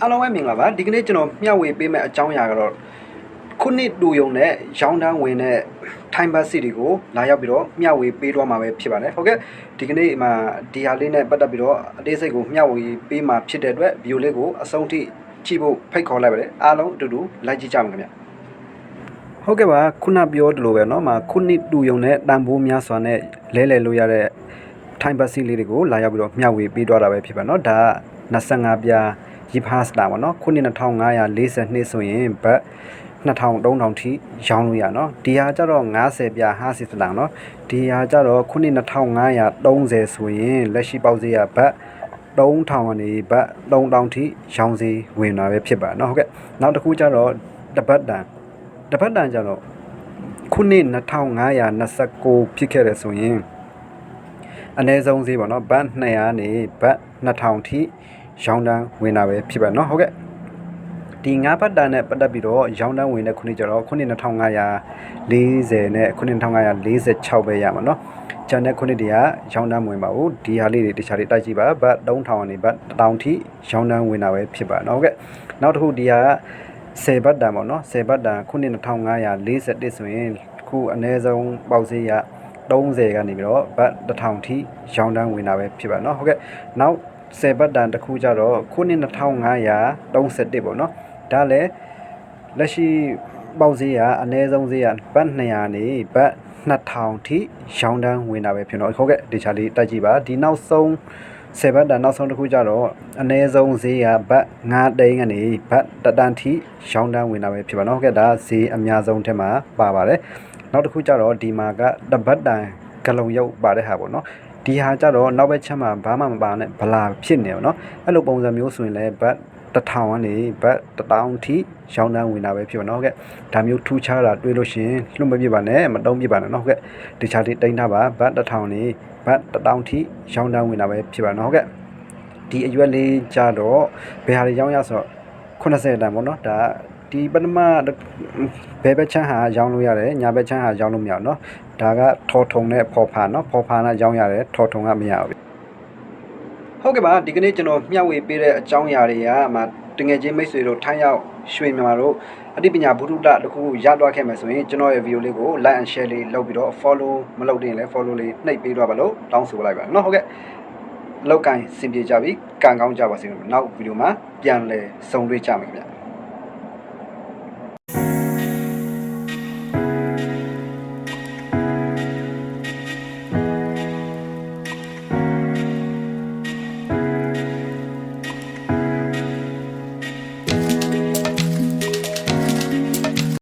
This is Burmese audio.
အားလုံးပဲမင်္ဂလာပါဒီကနေ့ကျွန်တော်မျှဝေပေးမယ့်အကြောင်းအရာကတော့ခုနှစ်တူယုံနဲ့ရောင်းတန်းဝင်တဲ့ထိုင်ဘတ်စီတွေကိုလာရောက်ပြီးတော့မျှဝေပေးတော့မှာပဲဖြစ်ပါတယ်ဟုတ်ကဲ့ဒီကနေ့မှာဒီဟာလေးနဲ့ပတ်သက်ပြီးတော့အသေးစိတ်ကိုမျှဝေပေးမှာဖြစ်တဲ့အတွက်ဗီဒီယိုလေးကိုအဆုံးထိကြည့်ဖို့ဖိတ်ခေါ်လိုက်ပါတယ်အားလုံးအတူတူလိုက်ကြည့်ကြမှာခင်ဗျဟုတ်ကဲ့ပါခုနပြောသလိုပဲเนาะမှာခုနှစ်တူယုံနဲ့တန်ဖိုးများစွာနဲ့လဲလှယ်လို့ရတဲ့ ထိုင်ဘတ်စီလေးတွေကိုလာရောက်ပြီးတော့မျှဝေပေးသွားတာပဲဖြစ်ပါเนาะဒါက25ပြား ရီဖာစတာပေါ့နော်ခုနှစ်2540နှစ်ဆိုရင်ဘတ်2000 3000ထိရောင်းလို့ရနော်ဒီဟာကြတော့90ပြာ50စတာနော်ဒီဟာကြတော့ခုနှစ်2530ဆိုရင်လက်ရှိပေါက်ဈေးကဘတ်3000ကနေဘတ်3000ထိရောင်းဈေးဝင်လာပဲဖြစ်ပါနော်ဟုတ်ကဲ့နောက်တစ်ခုကြတော့တပတ်တန်တပတ်တန်ကြတော့ခုနှစ်2529ဖြစ်ခဲ့တယ်ဆိုရင်အ ਨੇ ဆုံးဈေးပေါ့နော်ဘတ်200နေဘတ်2000ထိ ရောင်းတန်းဝင်တာပဲဖြစ်ပါနော်ဟုတ်ကဲ့ဒီငါးဘတ်တန်နဲ့ပတ်သက်ပြီးတော့ရောင်းတန်းဝင်တဲ့ခုနှစ်ကျတော့ခုနှစ်2540နဲ့ခုနှစ်2546ပဲရမှာနော်ကျန်တဲ့ခုနှစ်တည်းကရောင်းတန်းဝင်ပါဘူးဒီဟာလေးတွေတခြားလေးတိုက်ကြည့်ပါဘတ်3000ကနေဘတ်1000ထိရောင်းတန်းဝင်တာပဲဖြစ်ပါနော်ဟုတ်ကဲ့နောက်တစ်ခုဒီဟာက10ဘတ်တန်ပေါ့နော်10ဘတ်တန်ခုနှစ်2541ဆိုရင်ခုအနည်းဆုံးပေါက်ဈေးရ30ကနေပြီးတော့ဘတ်1000ထိရောင်းတန်းဝင်တာပဲဖြစ်ပါเนาะဟုတ်ကဲ့နောက် 10ဘတ်တန်တစ်ခုကြတော့ခုနှစ်2531ပေါ့နော်ဒါလည်းလက်ရှိပေါက်ဈေးကအနည်းဆုံးဈေးကဘတ်200နေဘတ်2000ထိရောင်းတန်းဝင်တာပဲဖြစ်တော့ဟုတ်ကဲ့ဒီချာလေးတိုက်ကြည့်ပါဒီနောက်ဆုံး7ဘတ်တန်နောက်ဆုံးတစ်ခုကြတော့အနည်းဆုံးဈေးကဘတ်9တိန်းကနေဘတ်တတန်ထိရောင်းတန်းဝင်တာပဲဖြစ်ပါတော့ဟုတ်ကဲ့ဒါဈေးအများဆုံးထဲမှာပါပါတယ်နောက်တစ်ခုကြတော့ဒီမှာကတပတ်တန်ဂလုံရုပ်ပါတဲ့ဟာပေါ့နော် ဒီဟာကြတော့နောက်ဘက်ချက်မှာဘာမှမပါနဲ့ဗလာဖြစ်နေပါเนาะအဲ့လိုပုံစံမျိုးဆိုရင်လည်းဘတ်တစ်ထောင်ကနေဘတ်တစ်တောင်ထိရောင်းတန်းဝင်တာပဲဖြစ်ပါเนาะဟုတ်ကဲ့ဒါမျိုးထူးခြားတာတွေးလို့ရှရင်လွတ်မပြစ်ပါနဲ့မတုံးပြစ်ပါနဲ့เนาะဟုတ်ကဲ့ဒီချာလေးတိန်းထားပါဘတ်တစ်ထောင်နေဘတ်တစ်တောင်ထိရောင်းတန်းဝင်တာပဲဖြစ်ပါเนาะဟုတ်ကဲ့ဒီအရွက်လေးကြတော့ဘယ်ဟာတွေရောင်းရဆိုတော့80တန်ပေါ့เนาะဒါ ဒီပထမဘယ်ဘက်ချမ်းဟာရောင်းလို့ရတယ်ညာဘက်ချမ်းဟာရောင်းလို့မရဘူးเนาะဒါကထော်ထုံနဲ့ဖော်ဖာเนาะဖော်ဖာနဲ့ရောင်းရတယ်ထော်ထုံကမရဘူး ဟုတ်ကဲ့ပါဒီကနေ့ကျွန်တော်မျှဝေပေးတဲ့အကြောင်းအရာတွေကမှတငယ်ချင်းမိတ်ဆွေတို့ထိုင်းရောက်ရွှေမြန်မာတို့အသိပညာဘုဒ္ဓတတစ်ခုရသွားခဲ့မယ်ဆိုရင်ကျွန်တော်ရဲ့ video လေးကို like and share လေးလုပ်ပြီးတော့ follow မလုပ်တင်လဲ follow လေးနှိပ်ပေးတော့ပါလို့တောင်းဆိုလိုက်ပါเนาะဟုတ်ကဲ့လောက်ကင်စင်ပြေကြပြီကံကောင်းကြပါစေလို့နောက် video မှာပြန်လဲဆုံတွေ့ကြမယ်ခင်ဗျ